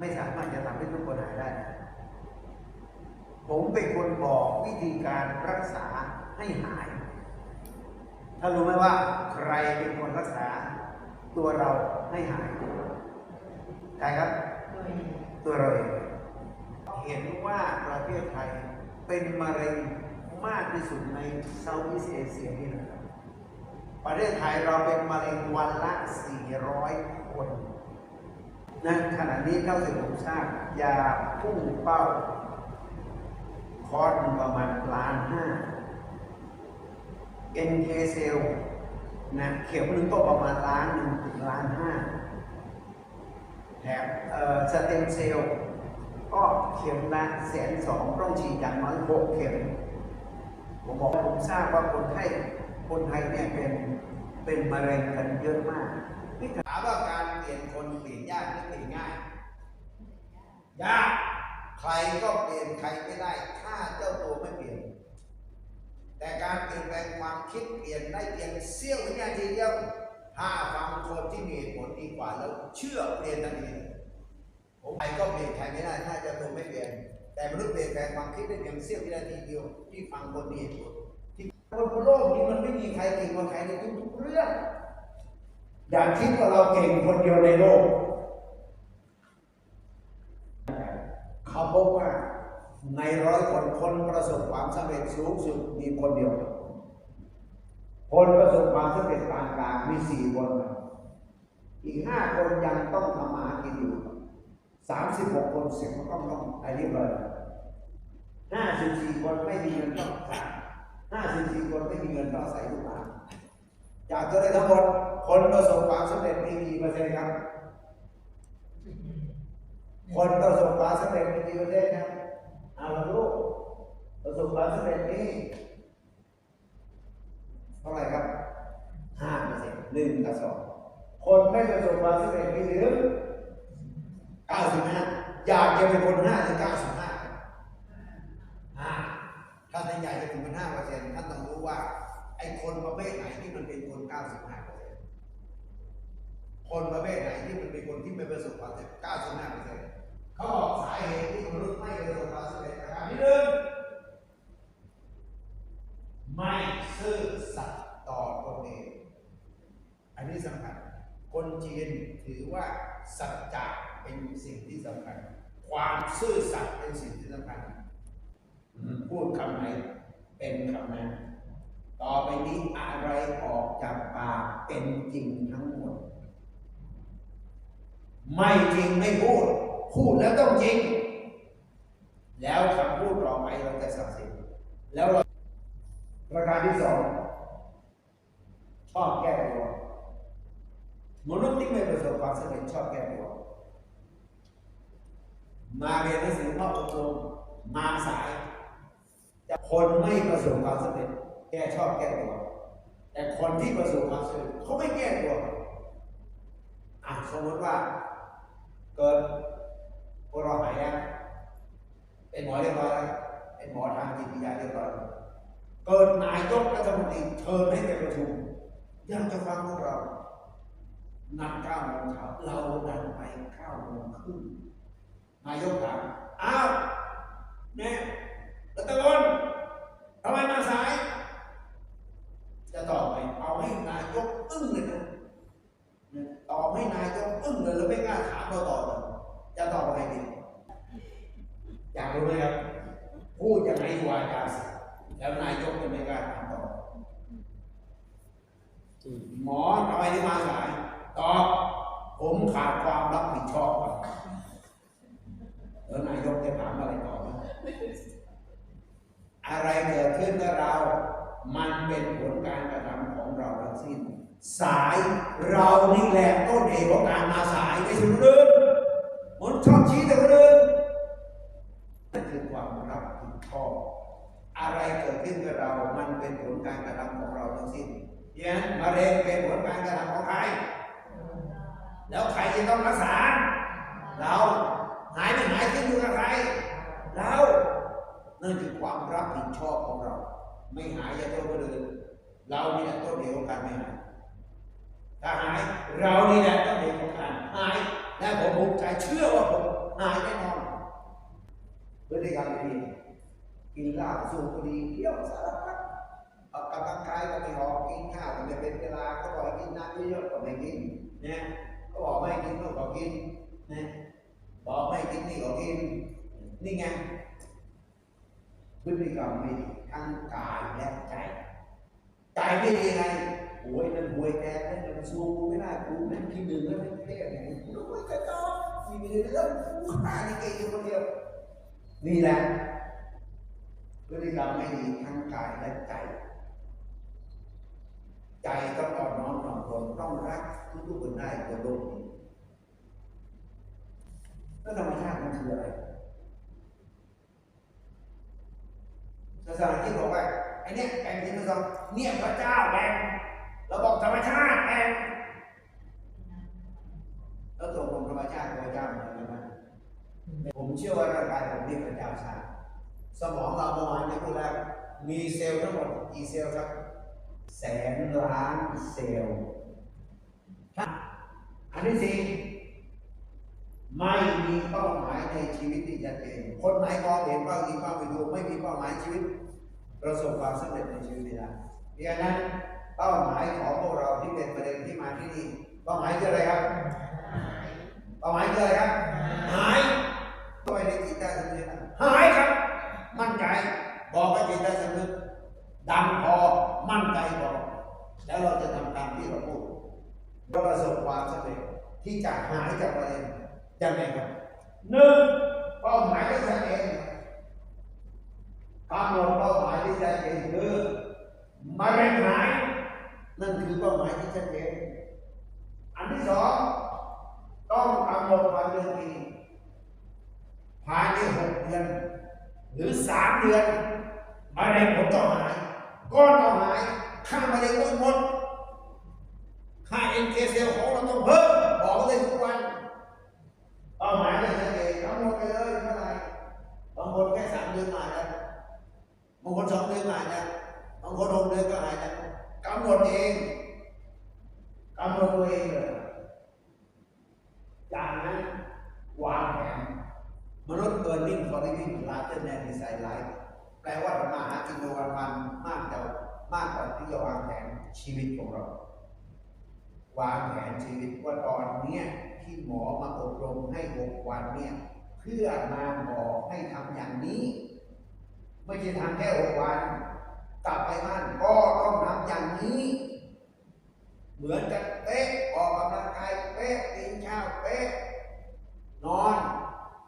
ไม่สามารถจะทำให้ทุกคนหายได้ ผมเป็นคนบอกวิธีการรักษาให้หาย ถ้ารู้ไหมว่าใครเป็นคนรักษา ตัวเราให้หายใครครับ ตัวเราเองเห็นว่าประเทศไทยเป็นมะเร็งมากที่สุดในเซาท์อีสเอเชียนี่นะครับประเทศไทยเราเป็นมะเร็งวันละ 400 คน นะขณะนี้เท่าที่ผมทราบยาพุ่งเป้า คอร์สประมาณล้านห้า NK เซลนะเข็มหนึ่งก็ประมาณล้านหนึ่งถึงล้านห้าแถมสเต็มเซลล์ก็เข็มละแสนสองต้องฉีดอย่างน้อยหกเข็ม ผมบอกผมทราบว่าคนไข้คนไทยเนี่ยเป็นเป็นมะเร็งกันเยอะมาก ว่าการเปลี่ยนคนเปลี่ยนยากหรือเปลี่ยนง่าย ยาก ใครก็เปลี่ยนใครไม่ได้ ถ้าเจ้าตัวไม่เปลี่ยน แต่การเปลี่ยนแปลงความคิดเปลี่ยนได้เพียงเสี้ยววินาทีเดียวถ้าฟังคนที่มีผลดีกว่าแล้วเชื่อเปลี่ยนทันทีผมใครก็เปลี่ยนใครไม่ได้ ถ้าเจ้าตัวไม่เปลี่ยน แต่มนุษย์เปลี่ยนแปลงความคิดได้เพียงเสี้ยววินาทีเดียวที่ฟังคนมีผลที่คนบนโลกนี้มันไม่มีใครเก่งกว่าใครในทุกๆเรื่อง อย่าคิดว่าเราเก่งคนเดียวในโลก เขาพบว่าในร้อยคนคนประสบความสำเร็จสูงสุดมีคนเดียว คนประสบความสำเร็จปานกลางๆมีสี่คน อีกห้าคนยังต้องทำมาหากินอยู่สามสิบหกคนเสียงก็ต้องต้องอันนี้เลยห้าสิบสี่คนไม่มีเงินต้องจ่ายห้าสิบสี่คนไม่มีเงินต้องใส่ลูกหลานจากตัวเลขทั้งหมด คนประสบความสำเร็จมีกี่เปอร์เซ็นต์ครับ คนประสบความสำเร็จมีกี่เปอร์เซ็นต์ครับเอาละลูกประสบความสำเร็จนี่เท่าไหร่ครับห้าเปอร์เซ็นต์หนึ่งกับสองคนไม่ประสบความสำเร็จมีถึงเก้าสิบห้าอยากจะเป็นคนห้าหรือเก้าสิบห้าห้าถ้าท่านอยากจะเป็นคนห้าเปอร์เซ็นต์ท่านต้องรู้ว่าไอ้คนประเภทไหนที่มันเป็นคนเก้าสิบห้า คนประเภทไหนที่มันเป็นคนที่ไม่ประสบความสำเร็จ95เปอร์เซ็นต์เขาบอกสาเหตุที่มนุษย์ไม่ประสบความสำเร็จนะครับที่หนึ่งไม่ซื่อสัตย์ต่อตนเอง อันนี้สำคัญ คนจีนถือว่าสัจจะเป็นสิ่งที่สำคัญ ความซื่อสัตย์เป็นสิ่งที่สำคัญ พูดคำไหนเป็นคำนั้น ต่อไปนี้อะไรออกจากปากเป็นจริงทั้งหมด ไม่จริงไม่พูด พูดแล้วต้องจริง แล้วคำพูดต่อไปเราจะศักดิ์สิทธิ์แล้วเราประการที่สองชอบแก้ตัวมนุษย์ที่ไม่ประสบความสำเร็จชอบแก้ตัวมาเรียนหนังสือนอกอบรมมาสายแต่คนไม่ประสบความสำเร็จแก้ชอบแก้ตัวแต่คนที่ประสบความสำเร็จเขาไม่แก้ตัวอะสมมติว่า เกิดพวกเราหายแล้วเป็นหมอเรียบร้อยแล้วเป็นหมอทางจิตวิทยาเรียบร้อยเกิดนายกรัฐมนตรีเชิญให้ไปประชุมยังจะฟังพวกเรานัดเก้าโมงเช้าเราดันไปเก้าโมงครึ่งนายกถามอ้าวเนี่ยรัตนนทำไมมาสาย จะตอบไปเอาให้นายกอึ้งเลยนะ ตอบให้นายกอึ้งเลยแล้วไม่กล้าถามเราต่อเลยจะตอบอะไรดีอยากรู้ไหมครับ พูดยังไงวาจาสัตย์แล้วนายกจะไม่กล้าถามต่อ หมอทำไมที่มาสายตอบผมขาดความรับผิดชอบแล้วนายกจะถามอะไรต่อไหมอะไรเกิดขึ้นกับเรา มันเป็นผลการกระทำของเราทั้งสิ้น สายเรานี่แหละต้นเหตุของการมาสายไม่ใช่คนอื่นมันชอบชี้แต่คนอื่นนั่นคือความรับผิดชอบ อะไรเกิดขึ้นกับเรา มันเป็นผลการกระทำของเรา เนี่ยมะเร็งเป็นผลการกระทำของใคร แล้วใครจะต้องรักษา เราหายไม่หายขึ้นอยู่กับใครเรานั่นคือความรับผิดชอบของเรา ไม่หายอย่าโทษคนอื่นเรานี่แหละต้นเหตุของการไม่หายถ้าหายเรานี่แหละต้องเด็กของการหายและผมภูมิใจเชื่อว่าผมหายแน่นอนพฤติกรรมไม่ดีกินเหล้าสูบบุหรี่เที่ยวสารพัด ก็ไม่ออกกินข้าวก็ไม่เป็นเวลาก็บอกให้กินน้ำเยอะๆก็ไม่กินเนี่ยก็บอกไม่กินก็บอกกินนะบอกไม่กินนี่ก็กินนี่ไงพฤติกรรมไม่ดีทั้งกายและใจใจไม่ดีไงโอ้ยนั่นหวยแกนั่นมันสู้กูไม่ได้กูนั่นที่หนึ่งแล้วนั่นเท่ไงกูรู้ว่าจะจอบมีมีเรื่องกูตายในเกย์อยู่คนเดียวนี่แหละพฤติกรรมไม่ดีทั้งกายและใจ ใจต้องอ่อนน้อมถ่อมตนต้องรักทุกๆคนได้บนโลกนี้แล้วธรรมชาติมันคืออะไรศาสนาที่บอกว่าไอ้เนี่ยแบ่งที่มันสองเนี่ยพระเจ้าแบ่งเราบอกธรรมชาติแบ่งแล้วตกลงธรรมชาติพระเจ้าเหมือนกันไหมผมเชื่อว่าร่างกายผมนี่พระเจ้าสร้างสมองเราเมื่อวานนี้พูดแล้วมีเซลล์ทั้งหมดกี่เซลล์ครับ แสนล้านเซลล์อันที่สี่ไม่มีเป้าหมายในชีวิตที่ชัดเจนคนไหนมองเห็นเป้ามีเป้าไปดูไม่มีเป้าหมายชีวิต ประสบความสำเร็จในชีวิตไม่ได้ดังนั้นเป้าหมายของพวกเราที่เป็นประเด็นที่มาที่นี่เป้าหมายคืออะไรครับเป้าหมายคืออะไรครับหายด้วยในจิตใต้สำนึกนหายครับ มั่นใจบอกกับจิตใต้สำนึกดังพอ มั่นใจพอแล้วเราจะทำตามที่เราพูดก็ประสบความสำเร็จที่จะหายจากประเด็นยังไงครับหนึ่งเป้าหมายที่ชัดเจนกำหนดเป้าหมายที่ชัดเจนคือมะเร็งหายนั่นคือเป้าหมายที่ชัดเจนอันที่สองต้องกำหนดวันเดือนปีภายในหกเดือน หรือสามเดือนมะเร็งผมต้องหาย ก้อนต้องหายค่ามะเร็งต้องหมดค่าเอ็นเคเซลของเราต้องเพิ่มบอกเลยทุกวันเป้าหมายเลยชัดเจนกำหนดไปเลยเท่าไหร่บางคนแค่สามเดือนหายแล้วบางคนสองเดือนหายแล้วบางคนหกเดือนก็หายแล้วกำหนดเองกำหนดตัวเองเลยจากนั้นวางแผนมนุษย์ earning for living rather than design life แแปลว่าทำมาหากินวันวันมากแต่มากกว่าที่จะวางแผนชีวิตของเรา วางแผนชีวิตว่าตอนเนี้ยที่หมอมาอบรมให้หกวันเนี่ยเพื่อมาบอกให้ทำอย่างนี้ไม่ใช่ทำแค่หกวัน กลับไปบ้านก็ต้องทำอย่างนี้ เหมือนกันเป๊ะออกกำลังกายเป๊ะกินข้าวเป๊ะนอน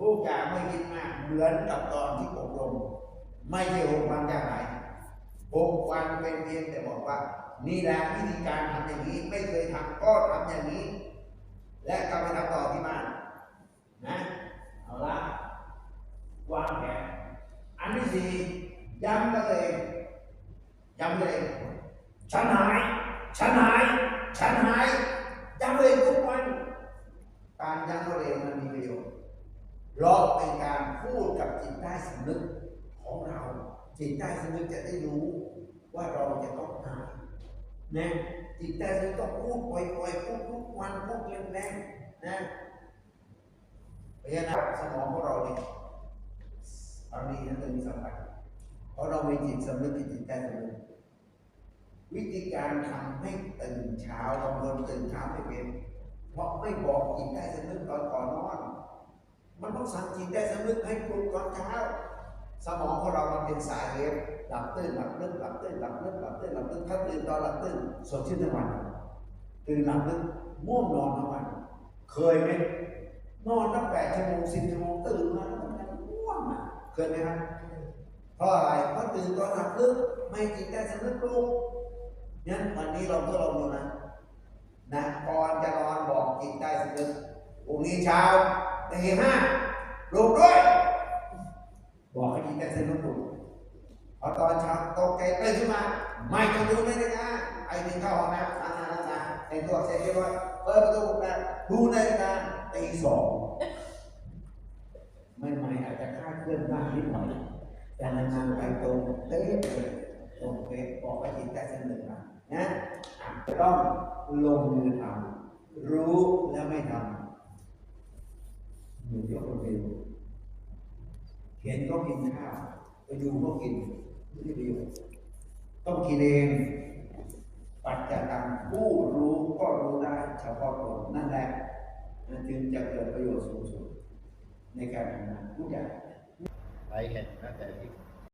ทุกอย่างไม่คิดมากเหมือนกับตอนที่อบรม ไม่ใช่หกวันจะหายหกวันเป็นเพียงแต่บอกว่า นี่แหละวิธีการทำอย่างนี้ ไม่เคยทำก็ทำอย่างนี้ และกลับไปทำต่อที่บ้านนะเอาละวางแผนอันที่สี่ย้ำตัวเองย้ำตัวเองฉันหาย ฉันหาย ฉันหายย้ำตัวเองทุกวัน การย้ำตัวเองมันมีประโยชน์เพราะเป็นการพูดกับจิตใต้สำนึก จิตใต้สำนึกจะได้รู้ว่าเราจะต้องหายนะจิตใต้สำนึกต้องพูดบ่อยๆพูดทุกวันพูดแรงๆนะเพราะฉะนั้นสมองของเราเนี่ยอันนี้นั่นเป็นสำคัญเพราะเรามีจิตสำนึกจิตใต้สำนึกวิธีการทำให้ตื่นเช้าบางคนตื่นเช้าไม่เป็น เพราะไม่บอกจิตได้สำนึกตอนก่อนนอน มันต้องสั่งจิตได้สำนึกให้ปลุกตอนเช้า สมองของเรามันเป็นสายเวฟหลับตื่นหลับลึกหลับตื่นหลับลึกหลับตื่นหลับลึกถ้าตื่นตอนหลับตื่นสดชื่นทั้งวันตื่นหลับลึกง่วงนอนทั้งวันเคยไหมนอนตั้งแปดชั่วโมงสิบชั่วโมงตื่นมาแล้วมันยังง่วงอะเคยไหมครับเพราะอะไรเพราะตื่นตอนหลับลึกไม่จิตได้สำนึกปลุกงั้นวันนี้เราก็ลองดูนะนะก่อนจะนอนบอกจิตใต้สำนึกพรุ่งนี้เช้าตีห้าลุกด้วย บอกให้จิตใต้สำนึกปลุกพอตอนเช้าตกใจตื่นขึ้นมา ไม่ต้องดูนาฬิกาไอ้นี่เข้าห้องน้ำล้างหน้าล้างตาแต่งตัวเสร็จเรียบร้อยเปิดประตูนะดูนาฬิกาตีสองไม่ไม่อาจจะคาดเคลื่อนบ้างนิดหน่อยแต่นานๆไปตรงเป๊ะเลยตรงเป๊ะบอกว่าจิตใต้สำนึกนะนะต้องลงมือทำรู้และไม่ทำหนูยกมือ เห็นเขากินข้าวไปดูเขากินไม่ด้ประโยชน์ต้องกินเองปัจจัยตังผู้รู้ก็รู้ได้เฉพาะตนนั่นแหละมันจึงจะเกิดประโยชน์สูงสุดในการทำงานทุกอย่างไปเห็นนะแต่ที่